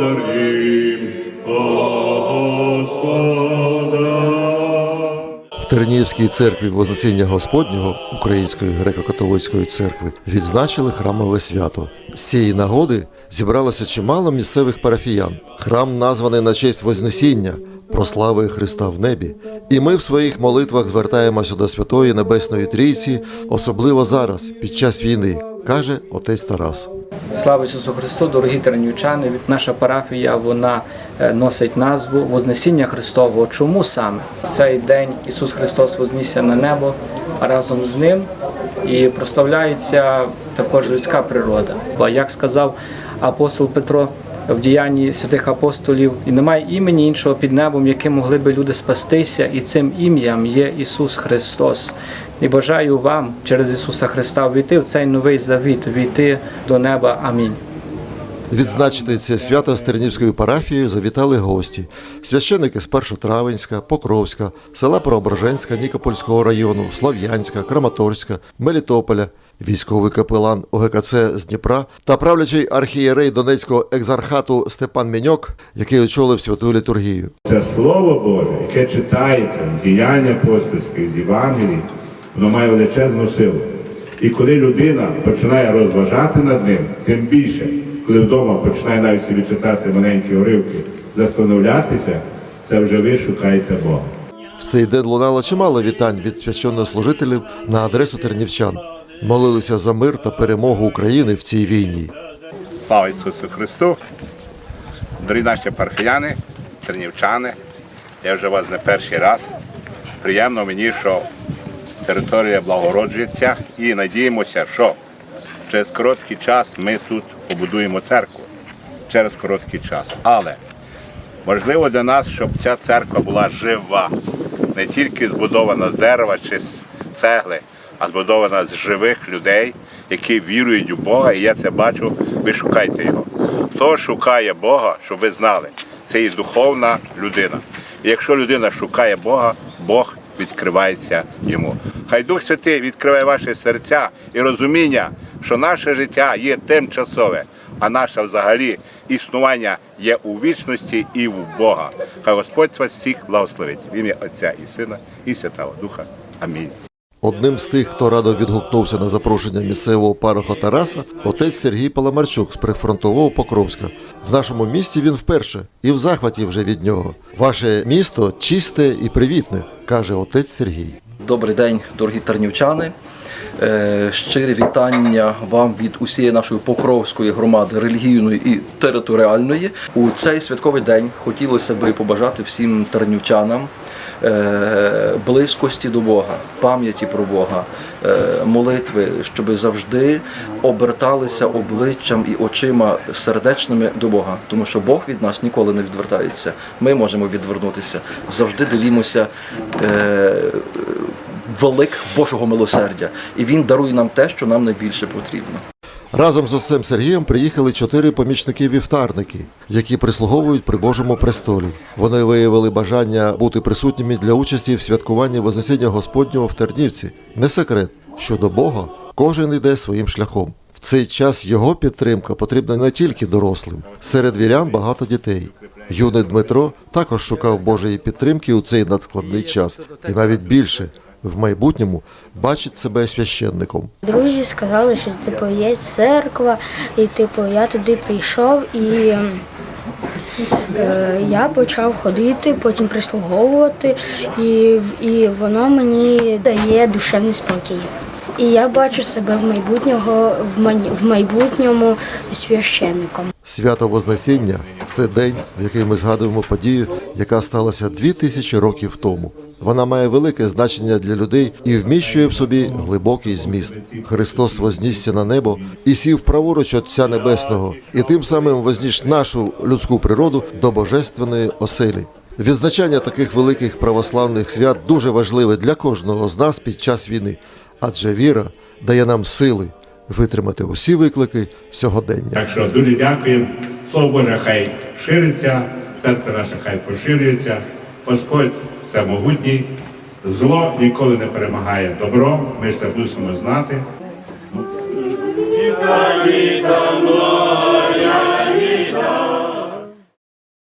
Благодарим Господа. В Тернівській церкві Вознесіння Господнього Української греко-католицької церкви відзначили храмове свято. З цієї нагоди зібралося чимало місцевих парафіян. Храм названий на честь Вознесіння, прославує Христа в небі. І ми в своїх молитвах звертаємося до Святої Небесної Трійці, особливо зараз, під час війни, каже отець Тарас. Слава Ісусу Христу, дорогі тернівчани! Наша парафія вона е, носить назву Вознесіння Христового. Чому саме в цей день Ісус Христос вознісся на небо, а разом з ним і прославляється також людська природа. Бо як сказав апостол Петро в діянні святих апостолів, і немає імені іншого під небом, яким могли би люди спастися, і цим ім'ям є Ісус Христос. І бажаю вам через Ісуса Христа війти в цей новий завіт, війти до неба. Амінь. Відзначити це свято з Тернівською парафією завітали гості, священики з Першотравенська, Покровська, села Преображенська, Нікопольського району, Слов'янська, Краматорська, Мелітополя, військовий капелан ОГКЦ з Дніпра та правлячий архієрей Донецького екзархату Степан Міньок, який очолив святу літургію. Це Слово Боже, яке читається в діяння апостольських з Євангелій, воно має величезну силу. І коли людина починає розважати над ним, тим більше, коли вдома починає навіть собі читати маленькі уривки, застановлятися, це вже ви шукаєте Бога. В цей день лунало чимало вітань від священнослужителів на адресу тернівчан. Молилися за мир та перемогу України в цій війні. Слава Ісусу Христу! Дорогі наші парфіяни, тернівчани, я вже вас не перший раз. Приємно мені, що територія благороджується і надіємося, що через короткий час ми тут побудуємо церкву. Через короткий час. Але важливо для нас, щоб ця церква була жива, не тільки збудована з дерева чи з цегли, а збудована з живих людей, які вірують у Бога, і я це бачу, ви шукайте його. Хто шукає Бога, щоб ви знали, це і духовна людина. І якщо людина шукає Бога, Бог відкривається йому. Хай Дух Святий відкриває ваші серця і розуміння, що наше життя є тимчасове, а наше взагалі існування є у вічності і в Бога. Хай Господь вас всіх благословить в ім'я Отця і Сина, і Святого Духа. Амінь. Одним з тих, хто радо відгукнувся на запрошення місцевого пароха Тараса, отець Сергій Паламарчук з прифронтового Покровська. В нашому місті він вперше і в захваті вже від нього. Ваше місто чисте і привітне, каже отець Сергій. Добрий день, дорогі тернівчани. Е, Щирі вітання вам від усієї нашої покровської громади релігійної і територіальної. У цей святковий день хотілося би побажати всім тернівчанам е, близькості до Бога, пам'яті про Бога, е, молитви, щоб завжди оберталися обличчям і очима сердечними до Бога, тому що Бог від нас ніколи не відвертається. Ми можемо відвернутися. Завжди дивімося. Велик Божого милосердя, і він дарує нам те, що нам найбільше потрібно. Разом з отцем Сергієм приїхали чотири помічники-вівтарники, які прислуговують при Божому престолі. Вони виявили бажання бути присутніми для участі в святкуванні Вознесіння Господнього в Тернівці. Не секрет, що до Бога кожен йде своїм шляхом. В цей час його підтримка потрібна не тільки дорослим. Серед вірян багато дітей. Юний Дмитро також шукав Божої підтримки у цей надскладний час, і навіть більше в майбутньому бачить себе священником. Друзі сказали, що типу є церква, і типу я туди прийшов і е, я почав ходити, потім прислуговувати, і, і воно мені дає душевний спокій. І я бачу себе в майбутнього в майбутньому священником. Свято Вознесіння це день, в який ми згадуємо подію, яка сталася дві тисячі років тому. Вона має велике значення для людей і вміщує в собі глибокий зміст. Христос вознісся на небо і сів праворуч Отця Небесного, і тим самим возніс нашу людську природу до божественної оселі. Відзначання таких великих православних свят дуже важливе для кожного з нас під час війни, адже віра дає нам сили витримати усі виклики сьогодення. Так що дуже дякуємо. Слово Боже, хай шириться, церква наша хай поширюється, Господь всемогутній, зло ніколи не перемагає добро, ми ж це мусимо знати. Літа, літа, моя, літа.